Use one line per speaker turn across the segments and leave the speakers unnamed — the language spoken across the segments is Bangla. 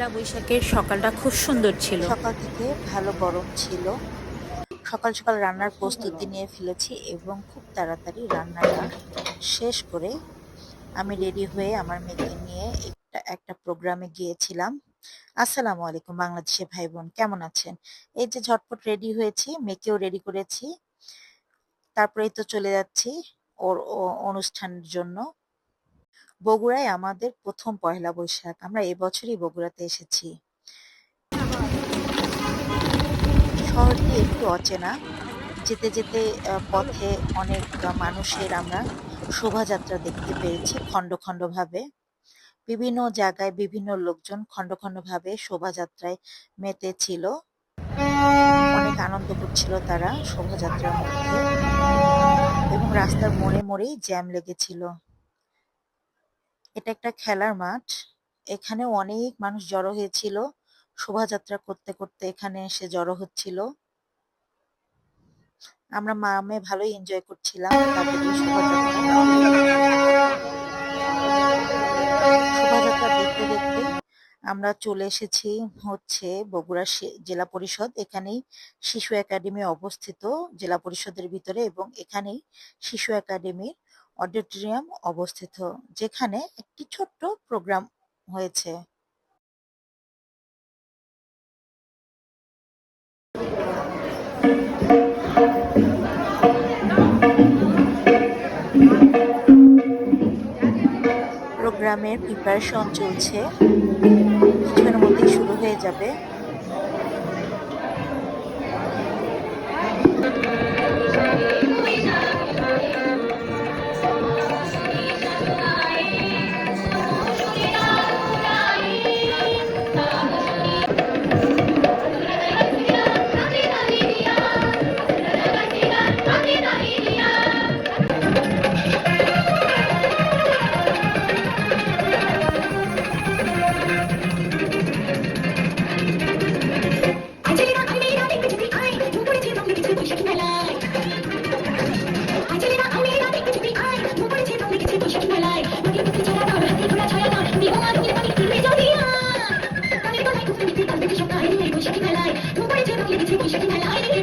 পয়লা বৈশাখের সকালটা খুব সুন্দর ছিল।
সকাল থেকে ভালো গরম ছিল। সকাল সকাল রান্নার প্রস্তুতি নিয়ে ফেলেছি এবং খুব তাড়াতাড়ি রান্নাটা শেষ করে আমি রেডি হয়ে আমার মেয়েকে নিয়ে একটা একটা প্রোগ্রামে গিয়েছিলাম। আসসালামু আলাইকুম বাংলাদেশে ভাই বোন, কেমন আছেন? এই যে ঝটপট রেডি হয়েছি, মেয়েকেও রেডি করেছি। তারপরেই তো চলে যাচ্ছি ওর অনুষ্ঠানের জন্য। বগুড়ায় আমাদের প্রথম পয়লা বৈশাখ। আমরা এবছরই বগুড়াতে এসেছি। শহরটি একটু অচেনা। যেতে যেতে পথে অনেক মানুষের আমরা শোভাযাত্রা দেখতে পেয়েছি খণ্ড ভাবে বিভিন্ন জায়গায় বিভিন্ন লোকজন খণ্ড ভাবে শোভাযাত্রায় মেতেছিল। অনেক আনন্দ করছিল তারা শোভাযাত্রার মধ্যে। এবং রাস্তার মোড়ে মোড়েই জ্যাম লেগেছিল। এটা একটা খেলার মাঠ। এখানে অনেক মানুষ জড়ো হয়েছিল। শোভাযাত্রা করতে করতে এখানে এসে জড়ো হচ্ছিল। আমরা মা মেয়ে ভালোই এনজয় করছিলাম। শোভাযাত্রা দেখতে দেখতে আমরা চলে এসেছি হচ্ছে বগুড়া জেলা পরিষদ। এখানেই শিশু একাডেমি অবস্থিত জেলা পরিষদের ভিতরে এবং এখানেই শিশু একাডেমির অডিটোরিয়াম অবস্থিত, যেখানে একটি ছোট্ট প্রোগ্রাম হয়েছে। প্রোগ্রামের প্রিপারেশন চলছে। কিছুক্ষণের মধ্যেই শুরু হয়ে যাবে।
বৈশাখী মেলায় কিছু বৈশাখী মেলায় এই বৈশাখী মেলায়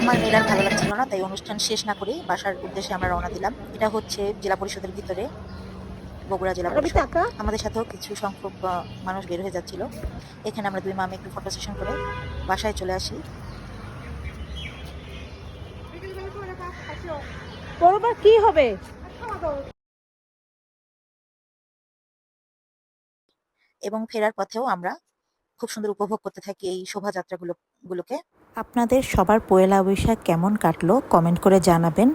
আমার মেয়ের আর ভালো লাগছিল না তাই অনুষ্ঠান শেষ না করে বাসার উদ্দেশ্যে আমরা রওনা দিলাম। এটা হচ্ছে জেলা পরিষদের ভিতরে বগুড়া জেলা পরিষদ। আমাদের সাথেও কিছু সংখ্যক মানুষ বের হয়ে যাচ্ছিল। এখানে আমরা দুই মামে একটু ফটো সেশন করে বাসায় চলে আসি।
পরবার কি হবে?
এবং ফেরার পথেও আমরা খুব সুন্দর উপভোগ করতে থাকি এই শোভাযাত্রাগুলো গুলোকে। আপনাদের সবার পয়লা বৈশাখ কেমন কাটলো কমেন্ট করে জানাবেন।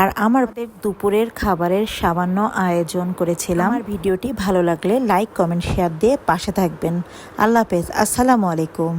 আর আমাদের দুপুরের খাবারের সামান্য আয়োজন করেছিলাম। আমার ভিডিওটি ভালো লাগলে লাইক কমেন্ট শেয়ার দিয়ে পাশে থাকবেন। আল্লাহ হাফেজ। আসসালামু আলাইকুম।